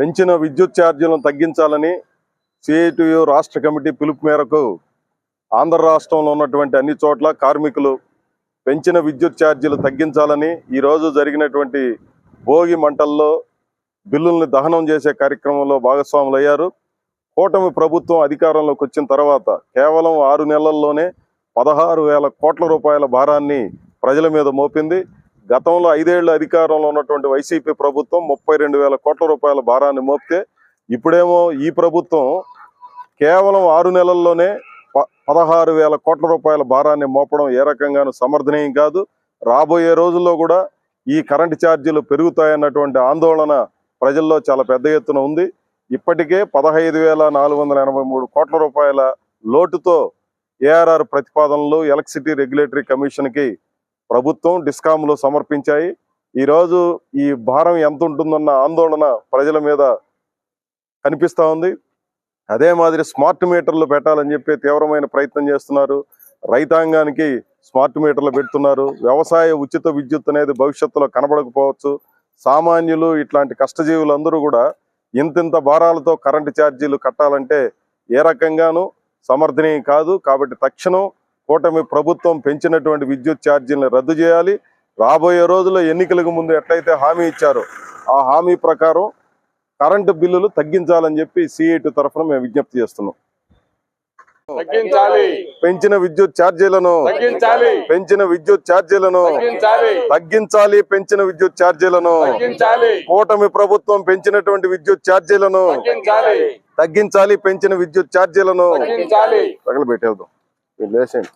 పెంచిన విద్యుత్ ఛార్జీలను తగ్గించాలని సిఐటియు రాష్ట్ర కమిటీ పిలుపు మేరకు ఆంధ్ర రాష్ట్రంలో ఉన్నటువంటి అన్ని చోట్ల కార్మికులు పెంచిన విద్యుత్ ఛార్జీలు తగ్గించాలని ఈరోజు జరిగినటువంటి భోగి మంటల్లో బిల్లుల్ని దహనం చేసే కార్యక్రమంలో భాగస్వాములు అయ్యారు కూటమి ప్రభుత్వం అధికారంలోకి వచ్చిన తర్వాత కేవలం ఆరు నెలల్లోనే పదహారు వేల కోట్ల రూపాయల భారాన్ని ప్రజల మీద మోపింది. గతంలో ఐదేళ్ళ అధికారంలో ఉన్నటువంటి వైసీపీ ప్రభుత్వం ముప్పై రెండు వేల కోట్ల రూపాయల భారాన్ని మోపితే ఇప్పుడేమో ఈ ప్రభుత్వం కేవలం ఆరు నెలల్లోనే ప పదహారు వేల కోట్ల రూపాయల భారాన్ని మోపడం ఏ రకంగానూ సమర్థనీయం కాదు. రాబోయే రోజుల్లో కూడా ఈ కరెంటు ఛార్జీలు పెరుగుతాయన్నటువంటి ఆందోళన ప్రజల్లో చాలా పెద్ద ఎత్తున ఉంది. ఇప్పటికే పదహైదు వేల నాలుగు వందల ఎనభై మూడు కోట్ల రూపాయల లోటుతో ఏఆర్ఆర్ ప్రతిపాదనలు ఎలక్ట్రిసిటీ రెగ్యులేటరీ కమిషన్కి ప్రభుత్వం డిస్కాంలు సమర్పించాయి. ఈరోజు ఈ భారం ఎంత ఉంటుందన్న ఆందోళన ప్రజల మీద కనిపిస్తూ ఉంది. అదే మాదిరి స్మార్ట్ మీటర్లు పెట్టాలని చెప్పి తీవ్రమైన ప్రయత్నం చేస్తున్నారు. రైతాంగానికి స్మార్ట్ మీటర్లు పెడుతున్నారు. వ్యవసాయ ఉచిత విద్యుత్ అనేది భవిష్యత్తులో కనబడకపోవచ్చు. సామాన్యులు ఇట్లాంటి కష్టజీవులందరూ కూడా ఇంతింత భారాలతో కరెంటు ఛార్జీలు కట్టాలంటే ఏ రకంగానూ సమర్థనీయం కాదు. కాబట్టి తక్షణం కూటమి ప్రభుత్వం పెంచినటువంటి విద్యుత్ ఛార్జీలను రద్దు చేయాలి. రాబోయే రోజుల్లో ఎన్నికలకు ముందు ఎట్లయితే హామీ ఇచ్చారో ఆ హామీ ప్రకారం కరెంటు బిల్లులు తగ్గించాలని చెప్పి సిఐటి తరఫున మేము విజ్ఞప్తి చేస్తున్నాం. పెంచిన విద్యుత్ ఛార్జీలను పెంచిన విద్యుత్ ఛార్జీలను తగ్గించాలి. పెంచిన విద్యుత్ ఛార్జీలను కూటమి ప్రభుత్వం పెంచినటువంటి విద్యుత్ ఛార్జీలను తగ్గించాలి. పెంచిన విద్యుత్ ఛార్జీలను తగలబెట్టేద్దాం మీరు లేసేయండి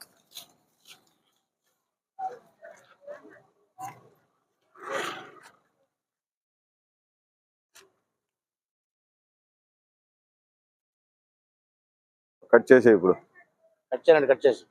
కట్ చేసే ఇప్పుడు. కట్ చేయండి కట్ చేసి